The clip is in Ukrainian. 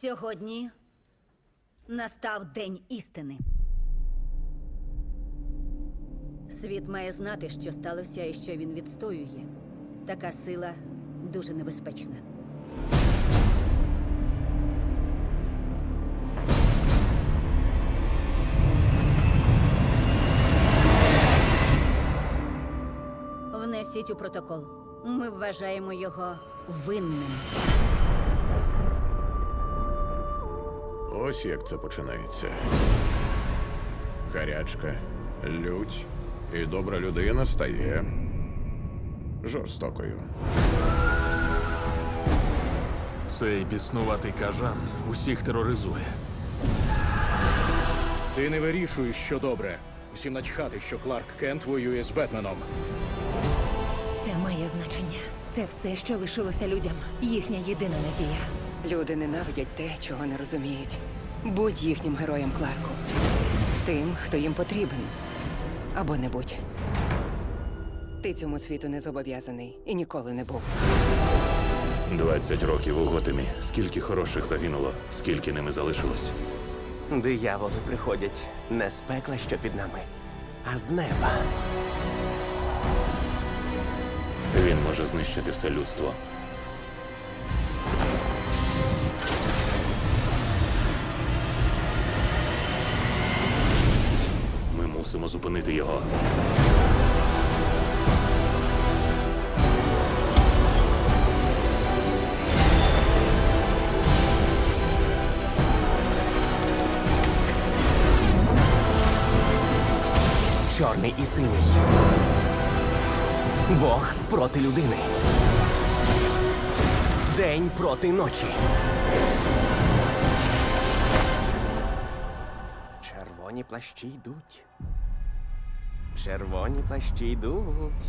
Сьогодні настав день істини. Світ має знати, що сталося і що він відстоює. Така сила дуже небезпечна. Внесіть у протокол. Ми вважаємо його винним. Ось як це починається. Гарячка, лють, і добра людина стає жорстокою. Цей біснуватий кажан усіх тероризує. Ти не вирішуєш, що добре. Всім начхати, що Кларк Кент воює з Бетменом. Це має значення. Це все, що лишилося людям. Їхня єдина надія. Люди ненавидять те, чого не розуміють. Будь їхнім героєм Кларку. Тим, хто їм потрібен. Або не будь. Ти цьому світу не зобов'язаний і ніколи не був. 20 років у Готемі. Скільки хороших загинуло, скільки ними залишилось. Дияволи приходять не з пекла, що під нами, а з неба. Він може знищити все людство. Мусимо зупинити його. Чорний і синій. Бог проти людини. День проти ночі. Червоні плащі йдуть. Червоні плащі йдуть.